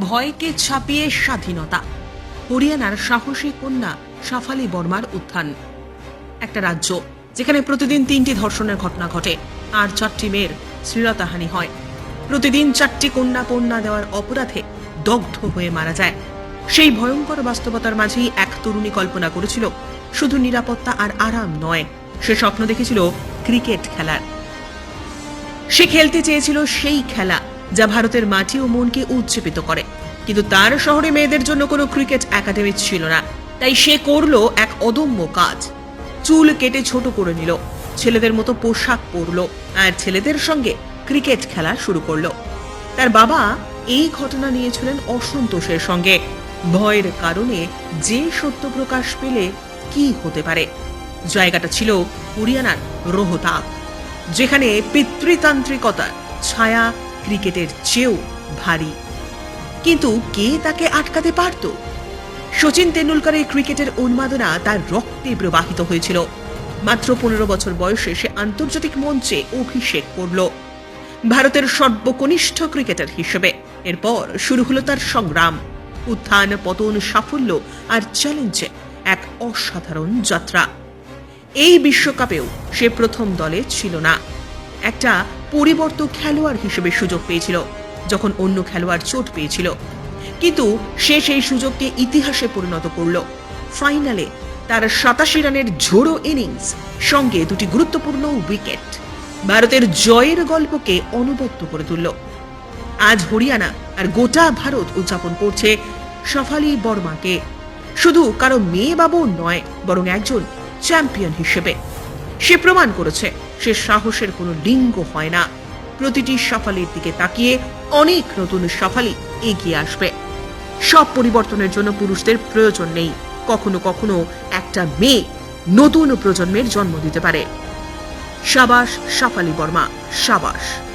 ভয়কে ছাপিয়ে স্বাধীনতা। হরিয়ানার সাহসী কন্যা সাফালি বর্মার উত্থান। একটা রাজ্য যেখানে প্রতিদিন তিনটি ধর্ষণের ঘটনা ঘটে, আর চারটি মেয়ের শ্লীলতাহানি হয়। প্রতিদিন চারটি কন্যা কন্যা দেওয়ার অপরাধে দগ্ধ হয়ে মারা যায়। সেই ভয়ঙ্কর বাস্তবতার মাঝেই এক তরুণী কল্পনা করেছিল, শুধু নিরাপত্তা আর আরাম নয়, সে স্বপ্ন দেখেছিল ক্রিকেট খেলার। সে খেলতে চেয়েছিল সেই খেলা যা ভারতের মাটি ও মনকে উজ্জীবিত করে। কিন্তু তার শহরে মেয়েদের জন্য কোনো ক্রিকেট একাডেমি ছিল না। তাই সে করল এক অদম্য কাজ। চুল কেটে ছোট করে নিল। ছেলেদের মতো পোশাক পরলো আর ছেলেদের সঙ্গে ক্রিকেট খেলা শুরু করল। তার বাবা এই ঘটনা নিয়েছিলেন অসন্তোষের সঙ্গে। ভয়ের কারণে যে সত্য প্রকাশ পেলে কি হতে পারে? জায়গাটা ছিল হরিয়ানার রোহতাক, যেখানে পিতৃতান্ত্রিকতার ছায়া ক্রিকেটের চেয়েও ভারী। কিন্তু কে তাকে আটকাতে পারত? সচিন তেন্ডুলকারের ক্রিকেটের উন্মাদনা তার রক্তে প্রবাহিত হয়েছিল। মাত্র পনেরো বছর বয়সে সে আন্তর্জাতিক মঞ্চে অভিষেক করল। ভারতের সর্বকনিষ্ঠ ক্রিকেটার হিসেবে। এরপর শুরু হলো তার সংগ্রাম। উত্থান, পতন, সাফল্য আর চ্যালেঞ্জে এক অসাধারণ যাত্রা। এই বিশ্বকাপেও সে প্রথম দলে ছিল না। একটা পরিবর্ত খেলোয়াড় হিসেবে সুযোগ পেয়েছিল, যখন অন্য খেলোয়াড় চোট পেয়েছিল। কিন্তু সে সেই সুযোগকে ইতিহাসে পরিণত করল। ফাইনালে তার সাতাশি রানের ঝোড়ো ইনিংস সঙ্গে দুটি গুরুত্বপূর্ণ উইকেট ভারতের জয়ের গল্পকে অনবদ্য করে তুলল। আজ হরিয়ানা আর গোটা ভারত উদযাপন করছে সফালি বর্মাকে। শুধু কারও মেয়ে বাবু নয়, বরং একজন চ্যাম্পিয়ন হিসেবে। সে প্রমাণ করেছে, সে সাহসের কোনো লিঙ্গ হয় না। প্রতিটি সাফালির দিকে তাকিয়ে অনেক নতুন সাফালি এগিয়ে আসবে। সব পরিবর্তনের জন্য পুরুষদের প্রয়োজন নেই। কখনো কখনো একটা মেয়ে নতুন প্রজন্মের জন্ম দিতে পারে। সাবাস, সাফালি বর্মা, সাবাস।